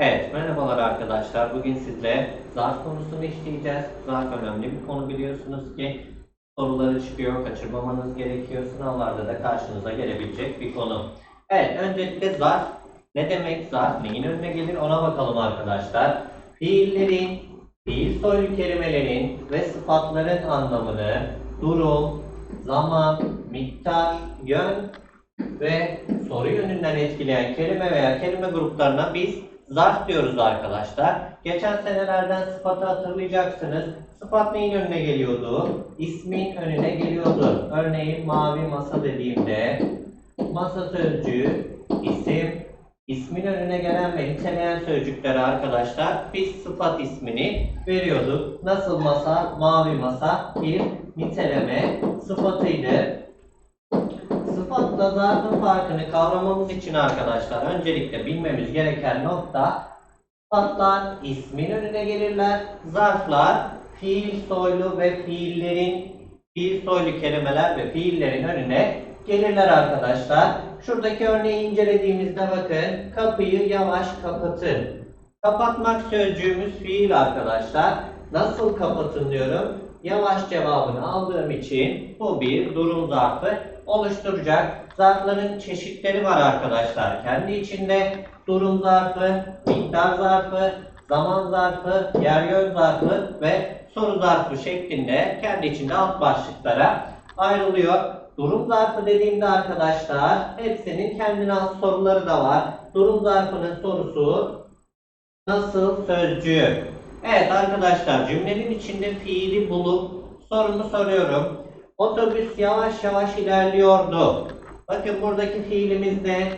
Evet, merhabalar arkadaşlar. Bugün sizle zarf konusunu işleyeceğiz. Zarf önemli bir konu biliyorsunuz ki soruları çıkıyor, kaçırmamanız gerekiyor. Sınavlarda da karşınıza gelebilecek bir konu. Evet, öncelikle zarf ne demek? Zarf neyin önüne gelir ona bakalım arkadaşlar. Fiillerin, fiil soylu kelimelerin ve sıfatların anlamını durum, zaman, miktar, yön ve soru yönünden etkileyen kelime veya kelime gruplarına biz zarf diyoruz arkadaşlar. Geçen senelerden sıfatı hatırlayacaksınız. Sıfat neyin önüne geliyordu? İsmin önüne geliyordu. Örneğin mavi masa dediğimde masa sözcüğü, isim, ismin önüne gelen ve niteleyen sözcüklere arkadaşlar biz sıfat ismini veriyorduk. Nasıl masa, mavi masa bir niteleme sıfatıydı. Sıfatla zarfın farkını kavramamız için arkadaşlar öncelikle bilmemiz gereken nokta sıfatlar ismin önüne gelirler. Zarflar fiil soylu ve fiillerin fiil soylu kelimeler ve fiillerin önüne gelirler arkadaşlar. Şuradaki örneği incelediğimizde bakın kapıyı yavaş kapatın. Kapatmak sözcüğümüz fiil arkadaşlar. Nasıl kapatın diyorum. Yavaş cevabını aldığım için bu bir durum zarfı oluşturacak. Zarfların çeşitleri var arkadaşlar. Kendi içinde durum zarfı, miktar zarfı, zaman zarfı, yer yön zarfı ve soru zarfı şeklinde kendi içinde alt başlıklara ayrılıyor. Durum zarfı dediğimde arkadaşlar hepsinin kendine has soruları da var. Durum zarfının sorusu nasıl sözcüğü. Evet arkadaşlar cümlenin içinde fiili bulup sorumu soruyorum. Otobüs yavaş yavaş ilerliyordu. Bakın buradaki fiilimizde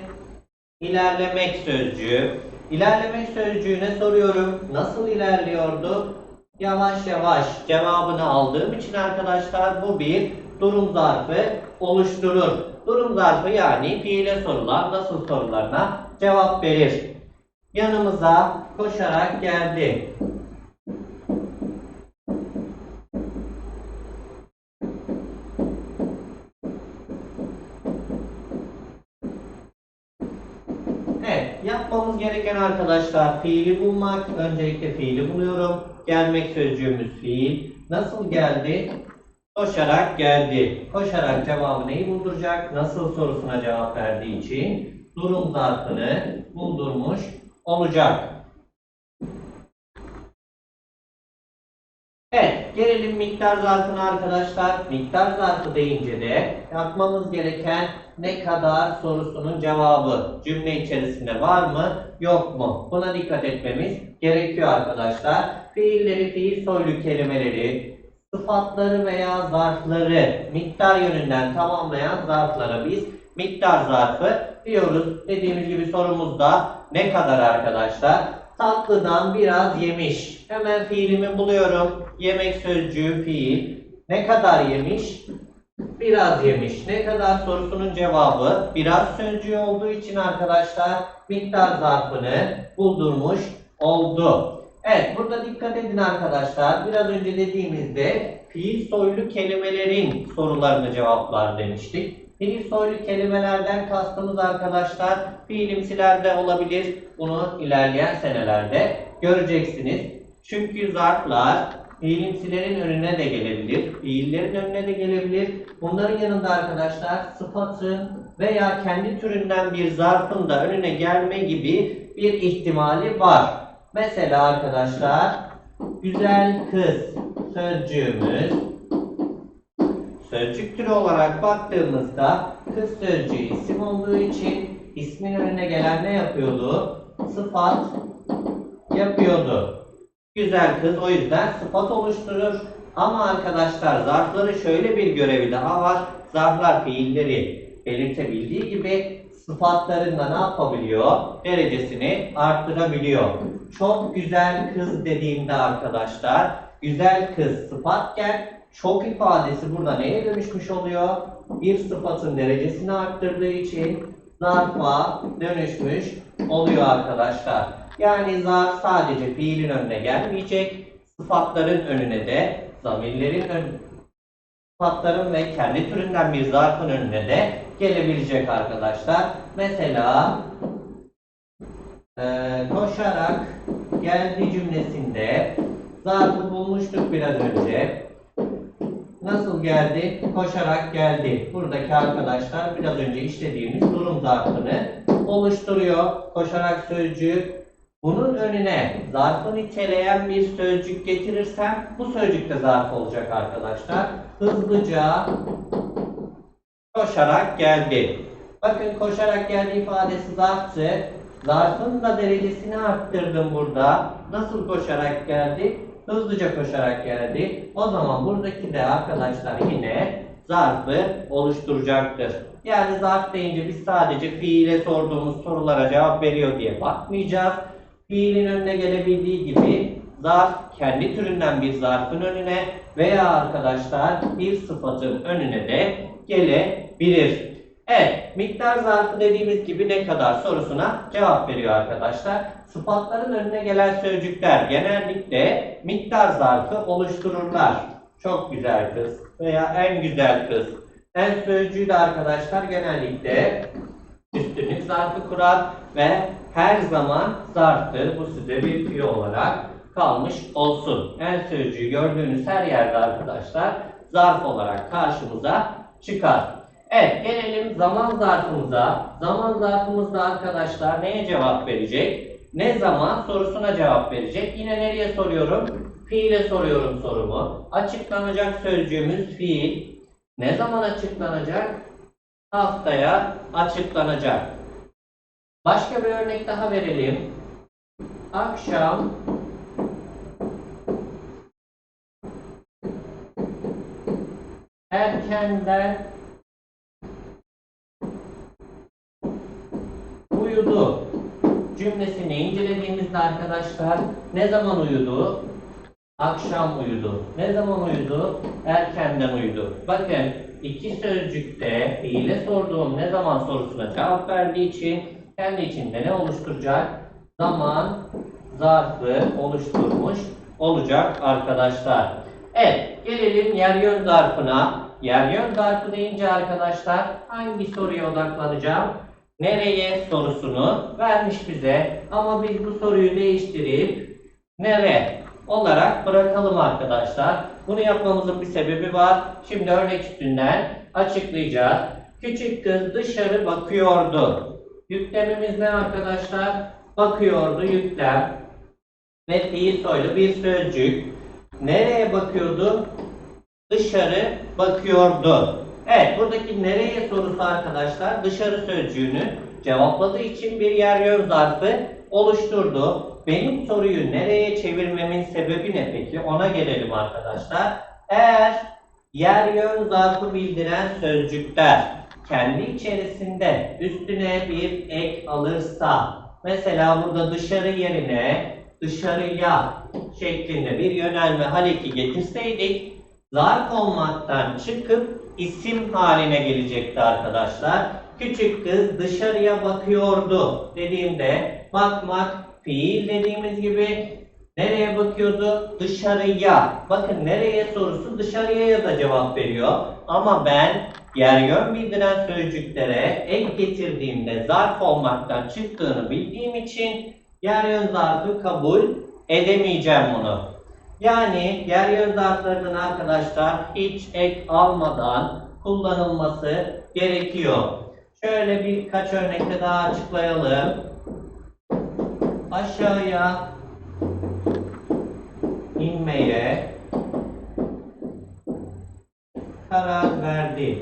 ilerlemek sözcüğü. İlerlemek sözcüğüne soruyorum. Nasıl ilerliyordu? Yavaş yavaş cevabını aldığım için arkadaşlar bu bir durum zarfı oluşturur. Durum zarfı yani fiile sorular nasıl sorularına cevap verir. Yanımıza koşarak geldi. Evet, yapmamız gereken arkadaşlar fiili bulmak. Öncelikle fiili buluyorum. Gelmek sözcüğümüz fiil. Nasıl geldi? Koşarak geldi. Koşarak cevabı neyi bulduracak? Nasıl sorusuna cevap verdiği için durum zarfını buldurmuş olacak. Evet, gelelim miktar zarfına arkadaşlar. Miktar zarfı deyince de yapmamız gereken ne kadar sorusunun cevabı cümle içerisinde var mı, yok mu? Buna dikkat etmemiz gerekiyor arkadaşlar. Fiilleri, fiil soylu kelimeleri, sıfatları veya zarfları miktar yönünden tamamlayan zarflara biz miktar zarfı diyoruz. Dediğimiz gibi sorumuzda ne kadar arkadaşlar? Tatlıdan biraz yemiş. Hemen fiilimi buluyorum. Yemek sözcüğü fiil. Ne kadar yemiş? Biraz yemiş. Ne kadar sorusunun cevabı biraz sözcüğü olduğu için arkadaşlar miktar zarfını buldurmuş oldu. Evet burada dikkat edin arkadaşlar. Biraz önce dediğimizde fiil soylu kelimelerin sorularını cevaplar demiştik. Fiil soylu kelimelerden kastımız arkadaşlar fiilimsilerde olabilir. Bunu ilerleyen senelerde göreceksiniz. Çünkü zarflar fiilimsilerin önüne de gelebilir, fiillerin önüne de gelebilir. Bunların yanında arkadaşlar sıfatın veya kendi türünden bir zarfın da önüne gelme gibi bir ihtimali var. Mesela arkadaşlar güzel kız sözcüğümüz sözcük türü olarak baktığımızda kız sözcüğü isim olduğu için ismin önüne gelen ne yapıyordu? Sıfat yapıyordu. Güzel kız o yüzden sıfat oluşturur. Ama arkadaşlar zarfların şöyle bir görevi daha var. Zarflar fiilleri belirtebildiği gibi sıfatlarında ne yapabiliyor? Derecesini arttırabiliyor. Çok güzel kız dediğimde arkadaşlar güzel kız sıfatken çok ifadesi burada neye dönüşmüş oluyor? Bir sıfatın derecesini arttırdığı için zarfa dönüşmüş oluyor arkadaşlar. Yani zarf sadece fiilin önüne gelmeyecek, sıfatların önüne de, zamirlerin ön, sıfatların ve kendi türünden bir zarfın önüne de gelebilecek arkadaşlar. Mesela Ee, koşarak geldi cümlesinde zarfı bulmuştuk biraz önce. Nasıl geldi? Koşarak geldi. Buradaki arkadaşlar biraz önce işlediğimiz durum zarfını oluşturuyor. Koşarak sözcüğü bunun önüne zarfı niteleyen bir sözcük getirirsem bu sözcük de zarf olacak arkadaşlar. Hızlıca koşarak geldi. Bakın koşarak geldi ifadesi zarftı. Zarfın da derecesini arttırdım burada. Nasıl koşarak geldi? Hızlıca koşarak geldi. O zaman buradaki de arkadaşlar yine zarfı oluşturacaktır. Yani zarf deyince biz sadece fiile sorduğumuz sorulara cevap veriyor diye bakmayacağız. Fiilin önüne gelebildiği gibi zarf kendi türünden bir zarfın önüne veya arkadaşlar bir sıfatın önüne de gelebilir. Evet, miktar zarfı dediğimiz gibi ne kadar sorusuna cevap veriyor arkadaşlar. Sıfatların önüne gelen sözcükler genellikle miktar zarfı oluştururlar. Çok güzel kız veya en güzel kız. En sözcüğü de arkadaşlar genellikle üstünlük zarfı kurar ve her zaman zarftır. Bu size bir tüyo olarak kalmış olsun. En sözcüğü gördüğünüz her yerde arkadaşlar zarf olarak karşımıza çıkar. Evet gelelim zaman zarfımıza. Zaman zarfımızda arkadaşlar neye cevap verecek? Ne zaman sorusuna cevap verecek. Yine nereye soruyorum? Fiile soruyorum sorumu. Açıklanacak sözcüğümüz fiil. Ne zaman açıklanacak? Haftaya açıklanacak. Başka bir örnek daha verelim. Akşam erkenden uyudu cümlesini incelediğimizde arkadaşlar ne zaman uyudu? Akşam uyudu. Ne zaman uyudu? Erkenden uyudu. Bakın iki sözcükte fiile sorduğum ne zaman sorusuna cevap verdiği için kendi içinde ne oluşturacak? Zaman zarfı oluşturmuş olacak arkadaşlar. Evet, gelelim yer yön zarfına. Yer yön zarfı deyince arkadaşlar hangi soruya odaklanacağım? Nereye sorusunu vermiş bize ama biz bu soruyu değiştirip nere olarak bırakalım arkadaşlar. Bunu yapmamızın bir sebebi var. Şimdi örnek üstünden açıklayacağız. Küçük kız dışarı bakıyordu. Yüklemimiz ne arkadaşlar? Bakıyordu yüklem. Ve fiil soylu bir sözcük. Nereye bakıyordu? Dışarı bakıyordu. Evet buradaki nereye sorusu arkadaşlar dışarı sözcüğünü cevapladığı için bir yer yön zarfı oluşturdu. Benim soruyu nereye çevirmemin sebebi ne peki? Ona gelelim arkadaşlar. Eğer yer yön zarfı bildiren sözcükler kendi içerisinde üstüne bir ek alırsa mesela burada dışarı yerine dışarıya şeklinde bir yönelme haleki getirseydik zarf olmaktan çıkıp isim haline gelecekti arkadaşlar. Küçük kız dışarıya bakıyordu dediğimde bakmak fiil dediğimiz gibi nereye bakıyordu? Dışarıya. Bakın nereye sorusu dışarıya da cevap veriyor. Ama ben yer yön bildiren sözcüklere ek getirdiğimde zarf olmaktan çıktığını bildiğim için yer yön zarfı kabul edemeyeceğim bunu. Yani yer yön zarflarının arkadaşlar hiç ek almadan kullanılması gerekiyor. Şöyle birkaç örnekte daha açıklayalım. Aşağıya inmeye karar verdi.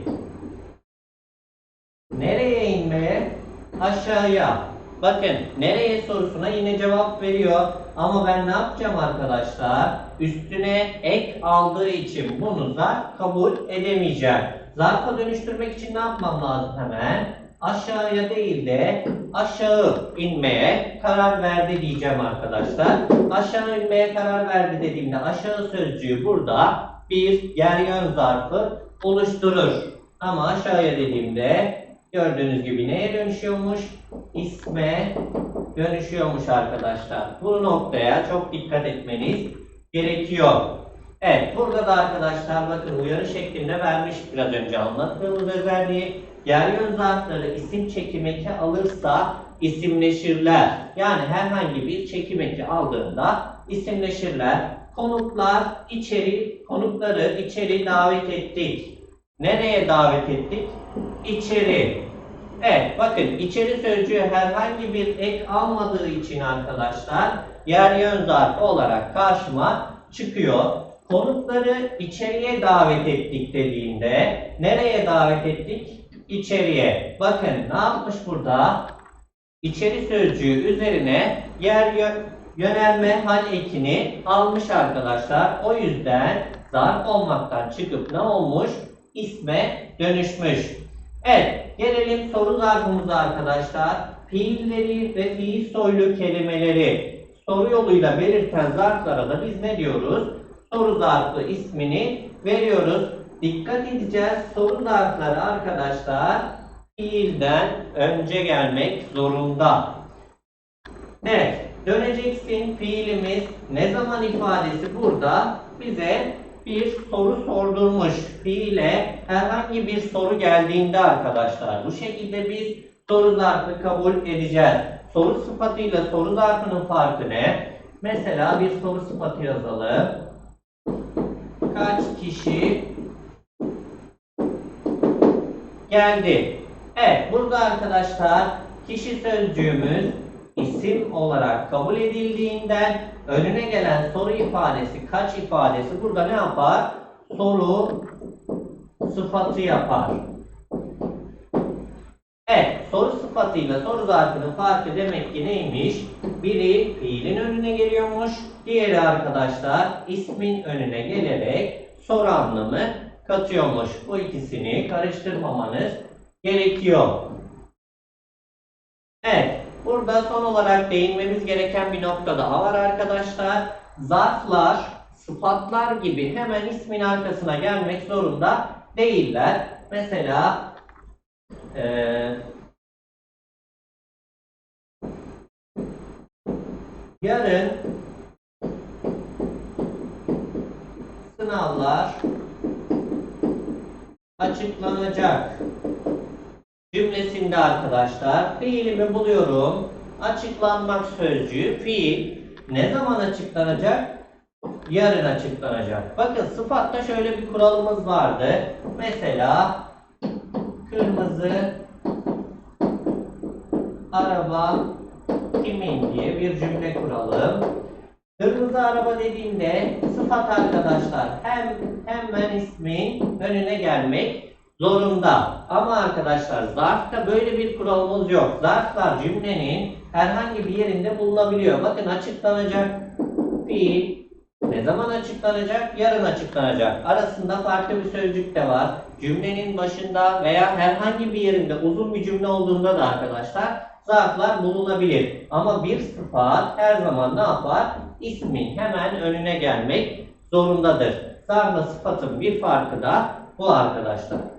Nereye inmeye? Aşağıya. Bakın nereye sorusuna yine cevap veriyor. Ama ben ne yapacağım arkadaşlar? Üstüne ek aldığı için bunu da kabul edemeyeceğim. Zarfa dönüştürmek için ne yapmam lazım hemen? Aşağıya değil de aşağı inmeye karar verdi diyeceğim arkadaşlar. Aşağı inmeye karar verdi dediğimde aşağı sözcüğü burada bir yer yön zarfı oluşturur. Ama aşağıya dediğimde gördüğünüz gibi neye dönüşüyormuş? İsme dönüşüyormuş arkadaşlar. Bu noktaya çok dikkat etmeniz gerekiyor. Evet, burada da arkadaşlar bakın uyarı şeklinde vermiş biraz önce anlattığımız özelliği. Yer yön zarfları isim çekimi eki alırsa isimleşirler. Yani herhangi bir çekim eki aldığında isimleşirler. Konuklar içeri, konukları içeri davet ettik. Nereye davet ettik? İçeri. Evet bakın içeri sözcüğü herhangi bir ek almadığı için arkadaşlar yer yön zarfı olarak karşıma çıkıyor. Konukları içeriye davet ettik dediğinde nereye davet ettik? İçeriye. Bakın ne yapmış burada? İçeri sözcüğü üzerine yer yö- yönelme hal ekini almış arkadaşlar. O yüzden zarf olmaktan çıkıp ne olmuş? İsme dönüşmüş. Evet, gelelim soru zarfımıza arkadaşlar. Fiilleri ve fiil soylu kelimeleri soru yoluyla belirten zarflara da biz ne diyoruz? Soru zarfı ismini veriyoruz. Dikkat edeceğiz. Soru zarfları arkadaşlar fiilden önce gelmek zorunda. Evet, döneceksin fiilimiz ne zaman ifadesi burada bize bir soru sordurmuş. Fiile herhangi bir soru geldiğinde arkadaşlar bu şekilde biz soru zarfı kabul edeceğiz. Soru sıfatıyla soru zarfının farkı ne? Mesela bir soru sıfatı yazalım. Kaç kişi geldi? Evet, burada arkadaşlar kişi sözcüğümüz isim olarak kabul edildiğinden önüne gelen soru ifadesi, kaç ifadesi burada ne yapar? Soru sıfatı yapar. Evet, soru sıfatıyla soru zarfının farkı demek ki neymiş? Biri fiilin önüne geliyormuş, diğeri arkadaşlar ismin önüne gelerek soru anlamı katıyormuş. Bu ikisini karıştırmamanız gerekiyor. Evet, burada son olarak değinmemiz gereken bir nokta daha var arkadaşlar. Zarflar, sıfatlar gibi hemen ismin arkasına gelmek zorunda değiller. Mesela eee, yarın sınavlar açıklanacak cümlesinde arkadaşlar fiilimi buluyorum. Açıklanmak sözcüğü fiil ne zaman açıklanacak? Yarın açıklanacak. Bakın sıfatta şöyle bir kuralımız vardı. Mesela kırmızı araba kimin diye bir cümle kuralım. Kırmızı araba dediğimde sıfat arkadaşlar hem hemen ismin önüne gelmek zorunda. Ama arkadaşlar zarfta böyle bir kuralımız yok. Zarflar cümlenin herhangi bir yerinde bulunabiliyor. Bakın açıklanacak fiil ne zaman açıklanacak? Yarın açıklanacak. Arasında farklı bir sözcük de var. Cümlenin başında veya herhangi bir yerinde uzun bir cümle olduğunda da arkadaşlar zarflar bulunabilir. Ama bir sıfat her zaman ne yapar? İsmin hemen önüne gelmek zorundadır. Zarfla sıfatın bir farkı da bu arkadaşlar.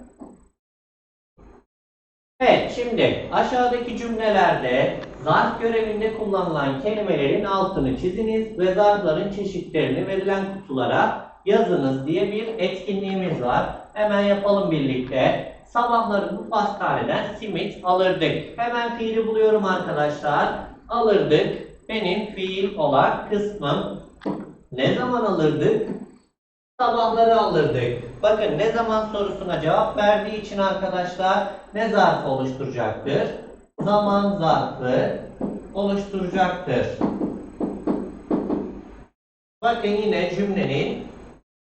Evet şimdi aşağıdaki cümlelerde zarf görevinde kullanılan kelimelerin altını çiziniz ve zarfların çeşitlerini verilen kutulara yazınız diye bir etkinliğimiz var. Hemen yapalım birlikte. Sabahları bu pastaneden simit alırdık. Hemen fiili buluyorum arkadaşlar. Alırdık. Benim fiil olan kısmım. Ne zaman alırdık? Sabahları alırdık. Bakın ne zaman sorusuna cevap verdiği için arkadaşlar ne zarfı oluşturacaktır? Zaman zarfı oluşturacaktır. Bakın yine cümlenin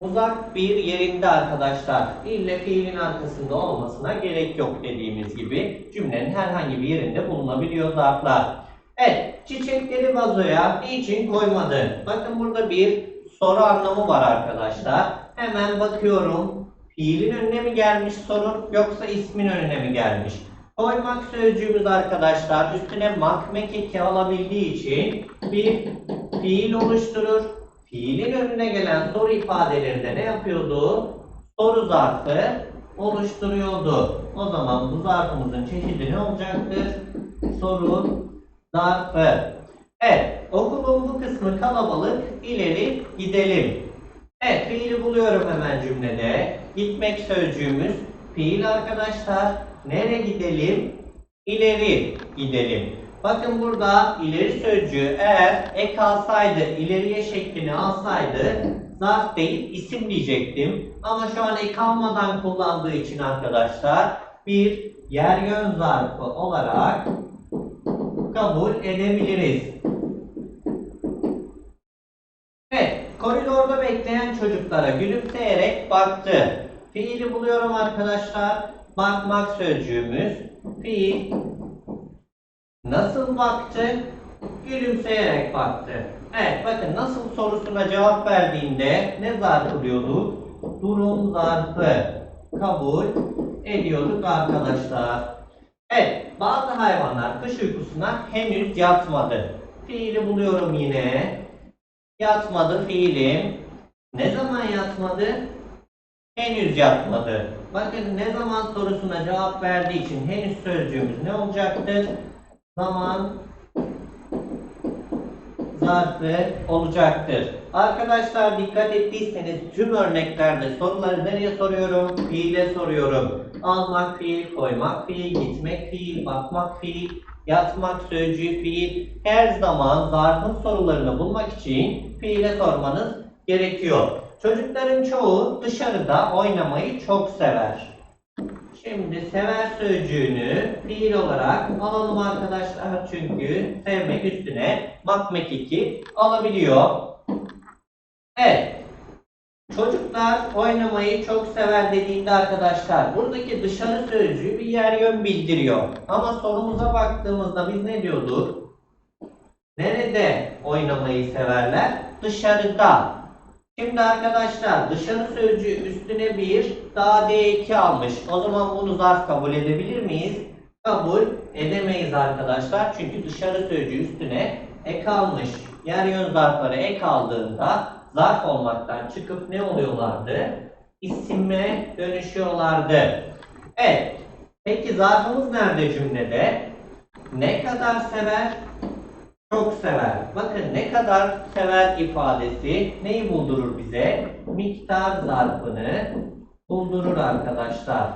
uzak bir yerinde arkadaşlar. İlle fiilin arkasında olmasına gerek yok dediğimiz gibi cümlenin herhangi bir yerinde bulunabiliyor zarflar. Evet, çiçekleri vazoya niçin koymadın? Bakın burada bir soru anlamı var arkadaşlar. Hemen bakıyorum. Fiilin önüne mi gelmiş sorun yoksa ismin önüne mi gelmiş? Koymak sözcüğümüz arkadaşlar üstüne mak mekiki alabildiği için bir fiil oluşturur. Fiilin önüne gelen soru ifadeleri de ne yapıyordu? Soru zarfı oluşturuyordu. O zaman bu zarfımızın çeşidi ne olacaktır? Soru zarfı. Evet, okulun bu kısmı kalabalık. İleri gidelim. Evet, fiili buluyorum hemen cümlede. Gitmek sözcüğümüz fiil arkadaşlar. Nereye gidelim? İleri gidelim. Bakın burada ileri sözcüğü eğer ek alsaydı, ileriye şeklini alsaydı zarf değil isim diyecektim. Ama şu an ek almadan kullandığı için arkadaşlar bir yer yön zarfı olarak kabul edebiliriz. Çocuklara gülümseyerek baktı. Fiili buluyorum arkadaşlar. Bakmak sözcüğümüz. Fiil nasıl baktı? Gülümseyerek baktı. Evet, bakın nasıl sorusuna cevap verdiğinde ne zarfı diyorduk? Durum zarfı kabul ediyorduk arkadaşlar. Evet, bazı hayvanlar kış uykusuna henüz yatmadı. Fiili buluyorum yine. Yatmadı fiilim. Ne zaman yatmadı? Henüz yatmadı. Bakın ne zaman sorusuna cevap verdiği için henüz sözcüğümüz ne olacaktır? Zaman zarfı olacaktır. Arkadaşlar dikkat ettiyseniz tüm örneklerde soruları nereye soruyorum? Fiile soruyorum. Almak fiil, koymak fiil, gitmek fiil, bakmak fiil, yatmak sözcüğü fiil. Her zaman zarfın sorularını bulmak için fiile sormanız gerekiyor. Çocukların çoğu dışarıda oynamayı çok sever. Şimdi sever sözcüğünü fiil olarak alalım arkadaşlar çünkü sevmek üstüne makmek iki alabiliyor. Evet. Çocuklar oynamayı çok sever dediğinde arkadaşlar buradaki dışarı sözcüğü bir yer yön bildiriyor. Ama sorumuza baktığımızda biz ne diyorduk? Nerede oynamayı severler? Dışarıda. Şimdi arkadaşlar dışarı sözcüğü üstüne bir daha D2 almış. O zaman bunu zarf kabul edebilir miyiz? Kabul edemeyiz arkadaşlar. Çünkü dışarı sözcüğü üstüne ek almış. Yer yön zarfları ek aldığında zarf olmaktan çıkıp ne oluyorlardı? İsime dönüşüyorlardı. Evet. Peki zarfımız nerede cümlede? Ne kadar sever? Çok sever. Bakın ne kadar sever ifadesi neyi buldurur bize? Miktar zarfını buldurur arkadaşlar.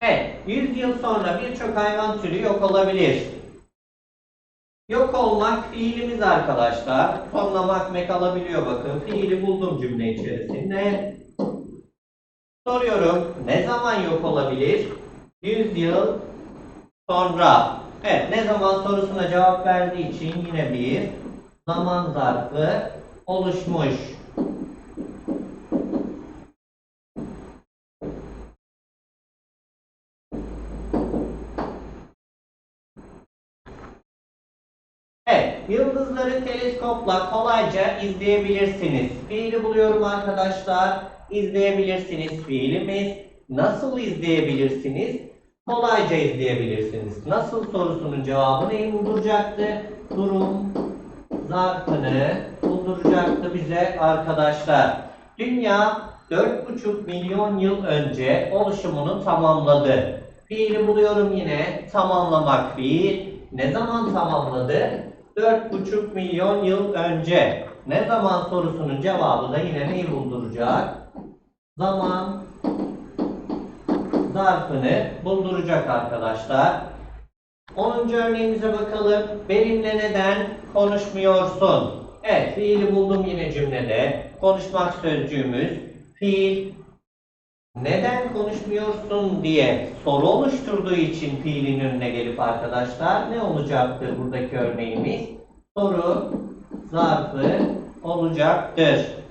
Evet, 100 yıl sonra birçok hayvan türü yok olabilir. Yok olmak fiilimiz arkadaşlar. Sonlamak mek alabiliyor bakın. Fiili buldum cümle içerisinde. Soruyorum. Ne zaman yok olabilir? 100 yıl Sonra, evet ne zaman sorusuna cevap verdiği için yine bir zaman zarfı oluşmuş. Evet, yıldızları teleskopla kolayca izleyebilirsiniz. Fiili buluyorum arkadaşlar. İzleyebilirsiniz fiilimiz. Nasıl izleyebilirsiniz? Kolayca izleyebilirsiniz. Nasıl sorusunun cevabı neyi bulduracaktı? Durum zarfını bulduracaktı bize arkadaşlar. Dünya 4,5 milyon yıl önce oluşumunu tamamladı. Fiili buluyorum yine. Tamamlamak fiil. Ne zaman tamamladı? 4,5 milyon yıl önce. Ne zaman sorusunun cevabı da yine neyi bulduracak? Zaman zarfını bulduracak arkadaşlar. 10. örneğimize bakalım. Benimle neden konuşmuyorsun? Evet, fiili buldum yine cümlede. Konuşmak sözcüğümüz fiil neden konuşmuyorsun diye soru oluşturduğu için fiilin önüne gelip arkadaşlar ne olacaktır buradaki örneğimiz? Soru zarfı olacaktır.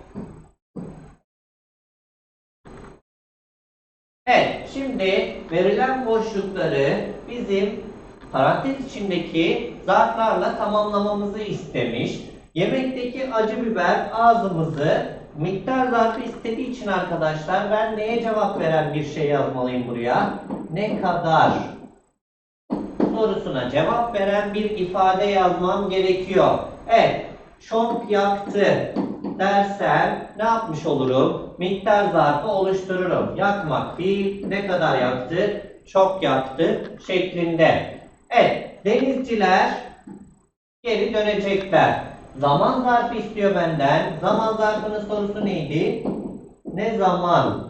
Şimdi verilen boşlukları bizim parantez içindeki zarflarla tamamlamamızı istemiş. Yemekteki acı biber ağzımızı miktar zarfı istediği için arkadaşlar ben neye cevap veren bir şey yazmalıyım buraya? Ne kadar sorusuna cevap veren bir ifade yazmam gerekiyor. Evet, çok yaktı dersem ne yapmış olurum? Miktar zarfı oluştururum. Yakmak fiil ne kadar yaktı? Çok yaktı şeklinde. Evet, denizciler geri dönecekler. Zaman zarfı istiyor benden. Zaman zarfının sorusu neydi? Ne zaman?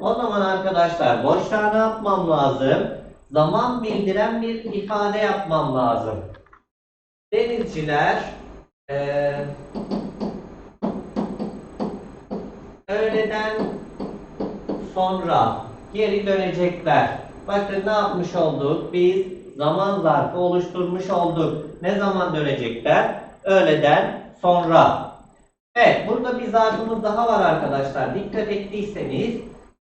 O zaman arkadaşlar boşluğa ne yapmam lazım? zaman bildiren bir ifade yapmam lazım. Denizciler eee öğleden sonra geri dönecekler. Bakın ne yapmış olduk? Biz zaman zarfı oluşturmuş olduk. Ne zaman dönecekler? Öğleden sonra. Evet, burada bir zarfımız daha var arkadaşlar. Dikkat ettiyseniz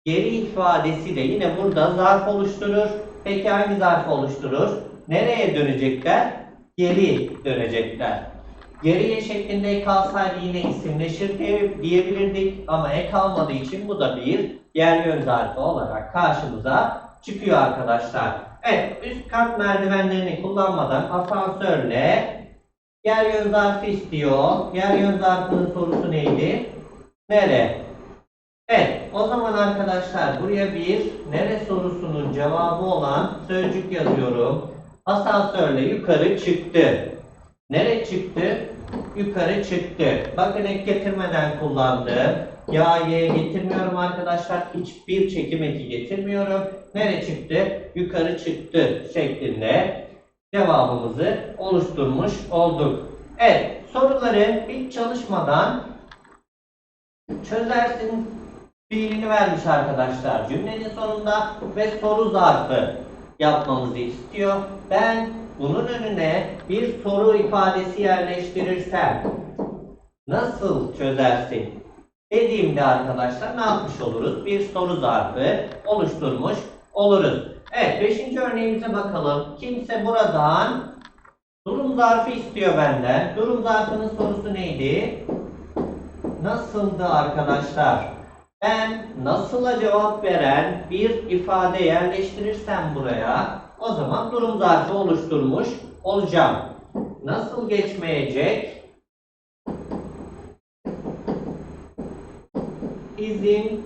geri ifadesi de yine burada zarf oluşturur. Peki hangi zarf oluşturur? Nereye dönecekler? Geri dönecekler. Geriye şeklinde kalsaydı yine isimleşir diye- diyebilirdik ama ek almadığı için bu da bir yer yön zarfı olarak karşımıza çıkıyor arkadaşlar. Evet, üst kat merdivenlerini kullanmadan asansörle yer yön zarfı istiyor. Yer yön zarfının sorusu neydi? Nere? Evet, o zaman arkadaşlar buraya bir nere sorusunun cevabı olan sözcük yazıyorum. Asansörle yukarı çıktı. Nere çıktı? Yukarı çıktı. Bakın ek getirmeden kullandım. Ya ye getirmiyorum arkadaşlar. Hiçbir çekim eki getirmiyorum. Nere çıktı? Yukarı çıktı şeklinde cevabımızı oluşturmuş olduk. Evet, soruları hiç çalışmadan çözersin fiilini vermiş arkadaşlar cümlenin sonunda ve soru zarfı yapmamızı istiyor. Ben bunun önüne bir soru ifadesi yerleştirirsem nasıl çözersin dediğimde arkadaşlar ne yapmış oluruz? Bir soru zarfı oluşturmuş oluruz. Evet, beşinci örneğimize bakalım. Kimse buradan durum zarfı istiyor benden. Durum zarfının sorusu neydi? Nasıldı arkadaşlar? Ben nasıla cevap veren bir ifade yerleştirirsem buraya o zaman durum zarfı oluşturmuş olacağım. Nasıl geçmeyecek? İzin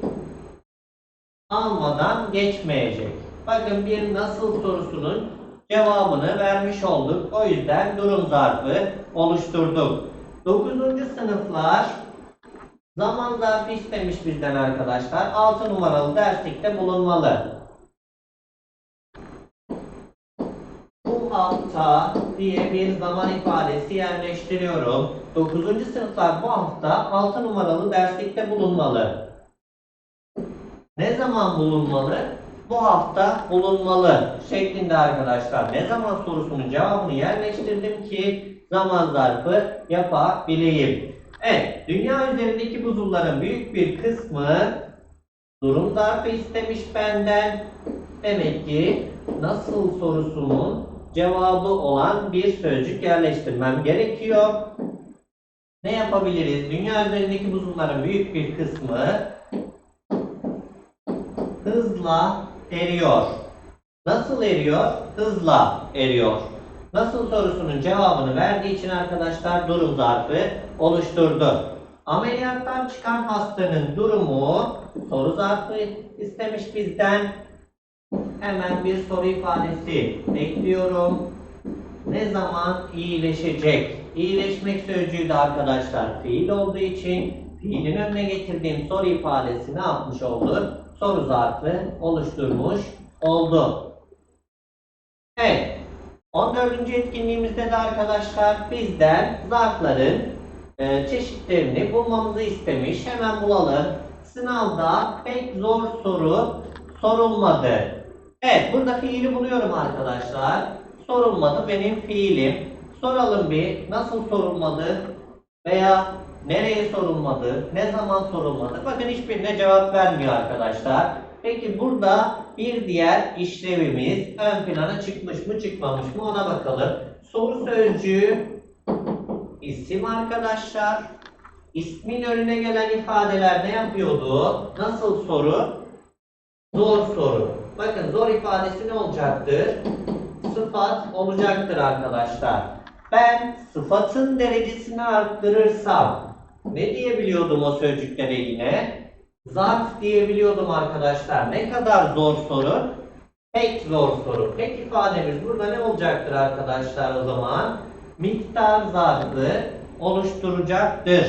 almadan geçmeyecek. Bakın bir nasıl sorusunun cevabını vermiş olduk. O yüzden durum zarfı oluşturduk. 9. sınıflar Zaman zarfı istemiş bizden arkadaşlar. 6 numaralı derslikte bulunmalı. Bu hafta diye bir zaman ifadesi yerleştiriyorum. 9. sınıflar bu hafta 6 numaralı derslikte bulunmalı. Ne zaman bulunmalı? Bu hafta bulunmalı şeklinde arkadaşlar. Ne zaman sorusunun cevabını yerleştirdim ki zaman zarfı yapabileyim. Evet, dünya üzerindeki buzulların büyük bir kısmı durum zarfı istemiş benden. Demek ki nasıl sorusunun cevabı olan bir sözcük yerleştirmem gerekiyor. Ne yapabiliriz? Dünya üzerindeki buzulların büyük bir kısmı hızla eriyor. Nasıl eriyor? Hızla eriyor. Nasıl sorusunun cevabını verdiği için arkadaşlar durum zarfı oluşturdu. Ameliyattan çıkan hastanın durumu soru zarfı istemiş bizden. Hemen bir soru ifadesi ekliyorum. Ne zaman iyileşecek? İyileşmek sözcüğü de arkadaşlar fiil olduğu için fiilin önüne getirdiğim soru ifadesi ne yapmış oldu? Soru zarfı oluşturmuş oldu. Evet. 14. etkinliğimizde de arkadaşlar bizden zarfların e, çeşitlerini bulmamızı istemiş. Hemen bulalım. Sınavda pek zor soru sorulmadı. Evet burada fiili buluyorum arkadaşlar. Sorulmadı benim fiilim. Soralım bir nasıl sorulmadı veya nereye sorulmadı, ne zaman sorulmadı. Bakın hiçbirine cevap vermiyor arkadaşlar. Peki burada bir diğer işlevimiz ön plana çıkmış mı çıkmamış mı ona bakalım. Soru sözcüğü isim arkadaşlar. İsmin önüne gelen ifadeler ne yapıyordu? Nasıl soru? Zor soru. Bakın zor ifadesi ne olacaktır? Sıfat olacaktır arkadaşlar. Ben sıfatın derecesini arttırırsam ne diyebiliyordum o sözcüklere yine? Zarf diyebiliyordum arkadaşlar. Ne kadar zor soru? Pek zor soru. Pek ifademiz burada ne olacaktır arkadaşlar o zaman? Miktar zarfı oluşturacaktır.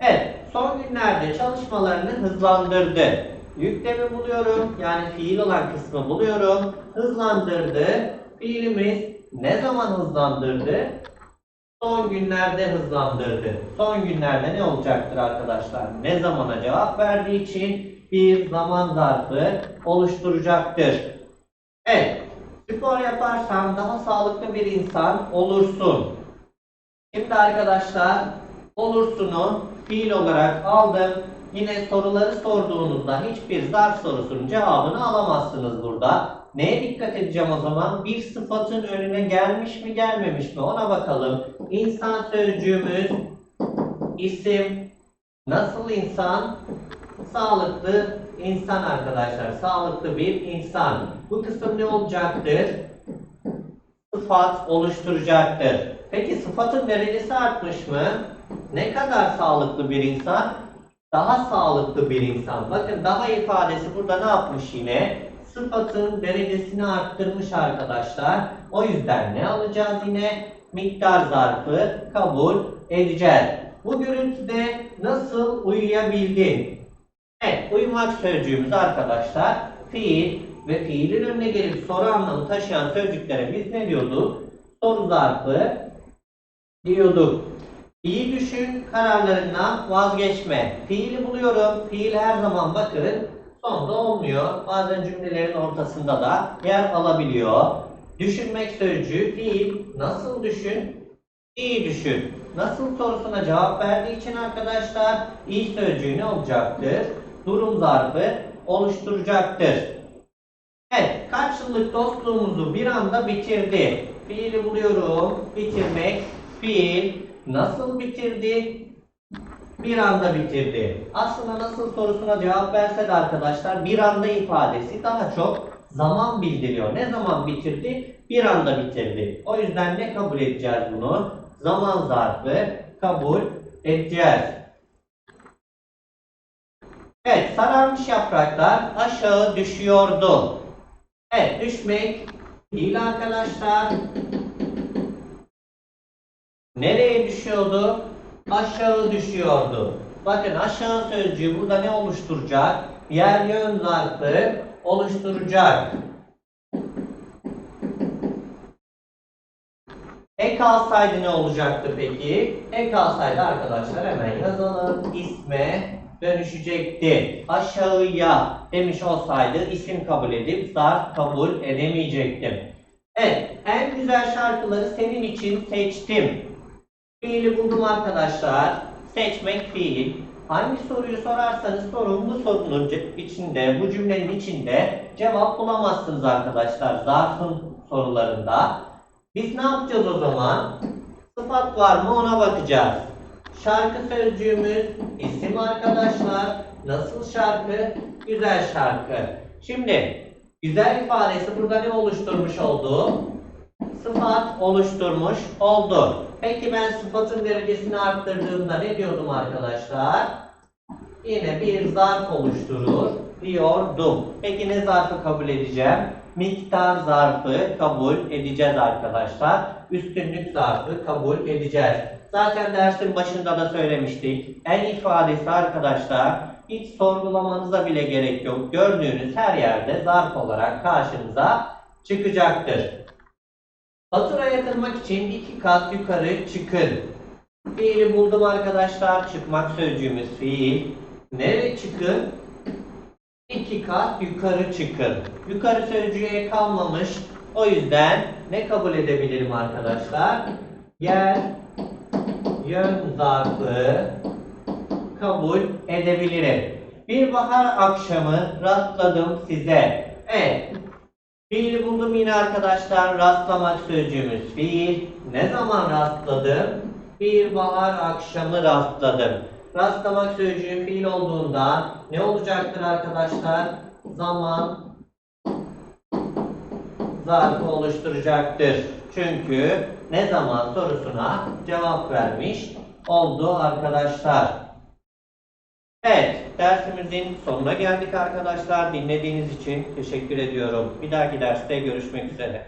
Evet, son günlerde çalışmalarını hızlandırdı. Yüklemi buluyorum. Yani fiil olan kısmı buluyorum. Hızlandırdı. Fiilimiz ne zaman hızlandırdı? Son günlerde hızlandırdı. Son günlerde ne olacaktır arkadaşlar? Ne zamana cevap verdiği için bir zaman zarfı oluşturacaktır. Evet. Spor yaparsan daha sağlıklı bir insan olursun. Şimdi arkadaşlar olursunu fiil olarak aldım. Yine soruları sorduğunuzda hiçbir zarf sorusunun cevabını alamazsınız burada. Neye dikkat edeceğim o zaman? Bir sıfatın önüne gelmiş mi gelmemiş mi ona bakalım. İnsan sözcüğümüz isim nasıl insan? Sağlıklı insan arkadaşlar. Sağlıklı bir insan. Bu kısım ne olacaktır? Sıfat oluşturacaktır. Peki sıfatın derecesi artmış mı? Ne kadar sağlıklı bir insan? Daha sağlıklı bir insan. Bakın daha ifadesi burada ne yapmış yine? Sıfatın derecesini arttırmış arkadaşlar. O yüzden ne alacağız yine? Miktar zarfı kabul edeceğiz. Bu görüntüde nasıl uyuyabildin? Evet, uyumak sözcüğümüz arkadaşlar fiil ve fiilin önüne gelip soru anlamı taşıyan sözcüklere biz ne diyorduk? Soru zarfı diyorduk. İyi düşün, kararlarından vazgeçme. Fiili buluyorum. Fiil her zaman bakın sonda olmuyor. Bazen cümlelerin ortasında da yer alabiliyor. Düşünmek sözcüğü fiil. Nasıl düşün? İyi düşün. Nasıl sorusuna cevap verdiği için arkadaşlar iyi sözcüğü ne olacaktır? Durum zarfı oluşturacaktır. Evet, kaç yıllık dostluğumuzu bir anda bitirdi. Fiili buluyorum. Bitirmek, fiil. Nasıl bitirdi? Bir anda bitirdi. Aslında nasıl sorusuna cevap verse de arkadaşlar bir anda ifadesi daha çok zaman bildiriyor. Ne zaman bitirdi? Bir anda bitirdi. O yüzden ne kabul edeceğiz bunu? Zaman zarfı kabul edeceğiz. Evet, sararmış yapraklar aşağı düşüyordu. Evet, düşmek değil arkadaşlar. Nereye düşüyordu? Aşağı düşüyordu. Bakın aşağı sözcüğü burada ne oluşturacak? Yer yön zarfı oluşturacak. Ek alsaydı ne olacaktı peki? Ek alsaydı arkadaşlar hemen yazalım. İsme dönüşecekti. Aşağıya demiş olsaydı isim kabul edip zarf kabul edemeyecektim. Evet, en güzel şarkıları senin için seçtim. Fiili buldum arkadaşlar. Seçmek fiil. Hangi soruyu sorarsanız sorun bu sorunun içinde, bu cümlenin içinde cevap bulamazsınız arkadaşlar. Zarfın sorularında. Biz ne yapacağız o zaman? Sıfat var mı ona bakacağız. Şarkı sözcüğümüz isim arkadaşlar. Nasıl şarkı? Güzel şarkı. Şimdi güzel ifadesi burada ne oluşturmuş oldu? Sıfat oluşturmuş oldu. Peki ben sıfatın derecesini arttırdığımda ne diyordum arkadaşlar? Yine bir zarf oluşturur diyordum. Peki ne zarfı kabul edeceğim? Miktar zarfı kabul edeceğiz arkadaşlar. Üstünlük zarfı kabul edeceğiz. Zaten dersin başında da söylemiştik. En ifadesi arkadaşlar hiç sorgulamanıza bile gerek yok. Gördüğünüz her yerde zarf olarak karşınıza çıkacaktır. Fatura yatırmak için iki kat yukarı çıkın. Fiili buldum arkadaşlar. Çıkmak sözcüğümüz fiil. Nereye çıkın? İki kat yukarı çıkın. Yukarı sözcüğe kalmamış. O yüzden ne kabul edebilirim arkadaşlar? Yer, yön zarfı kabul edebilirim. Bir bahar akşamı rastladım size. Evet. Fiili buldum yine arkadaşlar. Rastlamak sözcüğümüz fiil. Ne zaman rastladım? Bir bahar akşamı rastladım. Rastlamak sözcüğü fiil olduğunda ne olacaktır arkadaşlar? Zaman zarfı oluşturacaktır. Çünkü ne zaman sorusuna cevap vermiş oldu arkadaşlar. Evet, dersimizin sonuna geldik arkadaşlar. Dinlediğiniz için teşekkür ediyorum. Bir dahaki derste görüşmek üzere.